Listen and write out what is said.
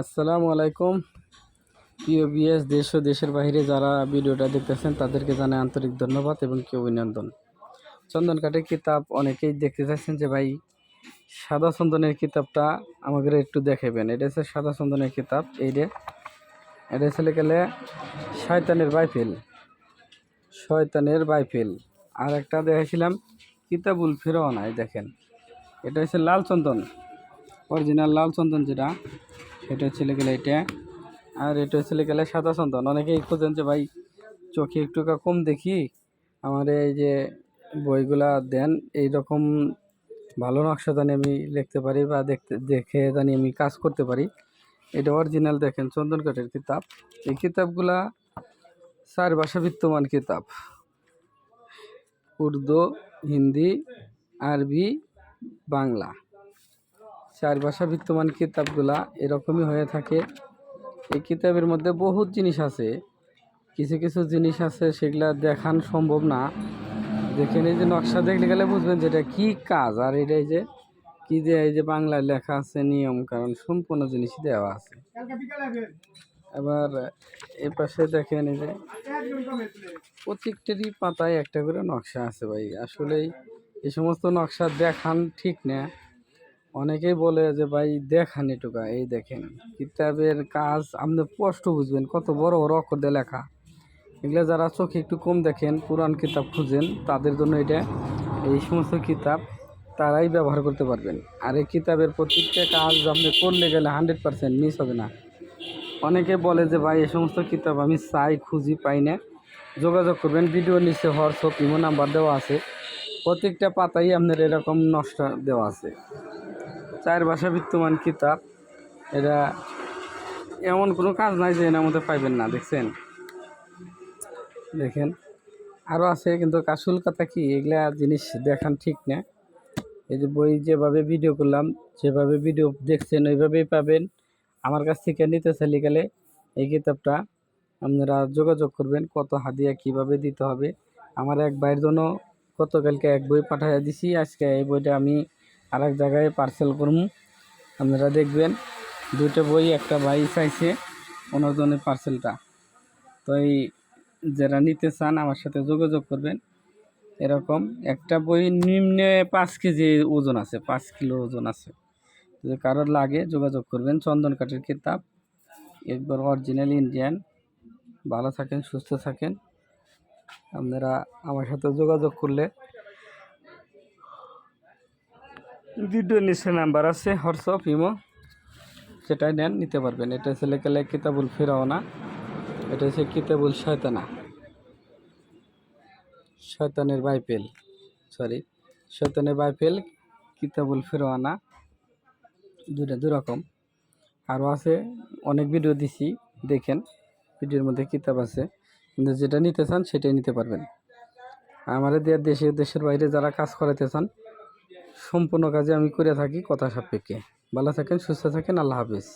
আসসালামু আলাইকুম। প্রিয় বিএস, দেশ ও দেশের বাইরে যারা ভিডিওটা দেখতেছেন, তাদেরকে জানাই আন্তরিক ধন্যবাদ এবং কি অভিনন্দন। চন্দন কাঠের কিতাব অনেকেই দেখতে চাইছেন যে, ভাই, সাদা চন্দনের কিতাবটা আমাদের একটু দেখাবেন। এটা হচ্ছে সাদা চন্দনের কিতাব। এই রে এটা হচ্ছে গেলে শয়তানের বাইফেল। শয়তানের বাইফেল। আর একটা দেখেছিলাম কিতাবুল এই দেখেন, এটা হচ্ছে লাল চন্দন। অরিজিনাল লাল চন্দন যেটা এটা হচ্ছে গেলে এটা। আর এটা হচ্ছে গেলে সাদা চন্দন অনেকেই খোঁজেন যে, ভাই, চোখে একটু কম দেখি? আমার এই যে বইগুলা দেন এই রকম ভালো নকশা জানি আমি লিখতে পারি বা দেখতে, দেখে জানি আমি কাজ করতে পারি। এটা অরিজিনাল দেখেন চন্দন কাঠের কিতাব। এই কিতাবগুলা চার ভাষা বিদ্যমান কিতাব। উর্দু, হিন্দি, আরবি, বাংলা। চার ভাষা বিদ্যমান কিতাবগুলা এরকমই হয়ে থাকে। এই কিতাবের মধ্যে বহুত জিনিস আছে। কিছু কিছু জিনিস আছে সেগুলা দেখান সম্ভব না। দেখেন এই যে নকশা দেখলে গেলে বুঝবেন যে এটা কী কাজ। আর এটা এই যে, কী যে এই যে বাংলায় লেখা আছে নিয়ম কারণ সম্পূর্ণ জিনিসই দেওয়া আছে। এবার এ পাশে দেখেন এই যে, প্রত্যেকটারই পাতায় একটা করে নকশা আছে ভাই। আসলেই এই সমস্ত নকশা দেখান ঠিক না। অনেকেই বলে যে, ভাই, দেখান এটুকা এই দেখেন, কিতাবের কাজ আপনি স্পষ্ট বুঝবেন, কত বড় বড় অক্ষর দিয়ে লেখা। এগুলো যারা চোখে একটু কম দেখেন পুরান কিতাব খুঁজেন, তাদের জন্য এটা, এই সমস্ত কিতাব তারাই ব্যবহার করতে পারবেন। আর এই কিতাবের প্রত্যেকটা কাজ আপনি করলে গেলে হান্ড্রেড পারসেন্ট মিস হবে না। অনেকে বলে যে, ভাই, এই সমস্ত কিতাব আমি চাই, খুঁজি, পাই না। যোগাযোগ করবেন ভিডিও নিচে হোয়াটসঅ্যাপ, ইমো নাম্বার দেওয়া আছে। প্রত্যেকটা পাতাই আপনার এরকম নষ্ট দেওয়া আছে। চার ভাষা বিদ্যমান কিতাব, এটা এমন কোনো কাজ নাই যে এনার মধ্যে পাইবেন না, দেখছেন? দেখেন আরও আছে, কিন্তু কাসুল কথা কি, এগুলা জিনিস দেখান ঠিক না। এই যে বই যেভাবে ভিডিও করলাম, যেভাবে ভিডিও দেখছেন, ওইভাবেই পাবেন। আমার কাছ থেকে নিতে চাইলে গেলে এই কিতাবটা আপনারা যোগাযোগ করবেন, কত হাদিয়া কীভাবে দিতে হবে। আমার এক ভাইয়ের জন্য গতকালকে এক বই পাঠাইয়া দিছি, আজকে এই বইটা আমি আর এক জায়গায় পার্সেল করব আপনারা দেখবেন দুটো বই, একটা ভাই চাইছে ওনার জন্য পার্সেলটা তো এই যারা নিতে চান, আমার সাথে যোগাযোগ করবেন। এরকম একটা বই নিম্নে পাঁচ কেজি ওজন আছে, পাঁচ কিলো ওজন আছে। যদি কারোর লাগে, যোগাযোগ করবেন। চন্দন কাঠের কিতাব, একবার অরিজিনাল ইন্ডিয়ান ভালো থাকেন, সুস্থ থাকেন। আপনারা আমার সাথে যোগাযোগ করলে ভিডিও নিচে নাম্বার আছে, হোয়াটসঅ্যাপ, ইমো। সেটাই নেন, নিতে পারবেন। এটা হচ্ছে লেখালে কিতাবুল ফেরাওনা এটা হচ্ছে কিতাবুল শয়তানা। শয়তানের বাইপেল সরি শয়তানের বাইপেল কিতাবুল ফেরোয়ানা দুটা দুরকম আরও আছে, অনেক ভিডিও দিছি, দেখেন। ভিডিওর মধ্যে কিতাব আছে। কিন্তু যেটা নিতে চান, সেটাই নিতে পারবেন। আমাদের দেওয়ার দেশে, দেশের বাইরে যারা কাজ করাতে চান সম্পূর্ণ কাজে আমি করে থাকি কথা সাপেক্ষে। ভালো থাকেন সুস্থ থাকেন আল্লাহ হাফিজ।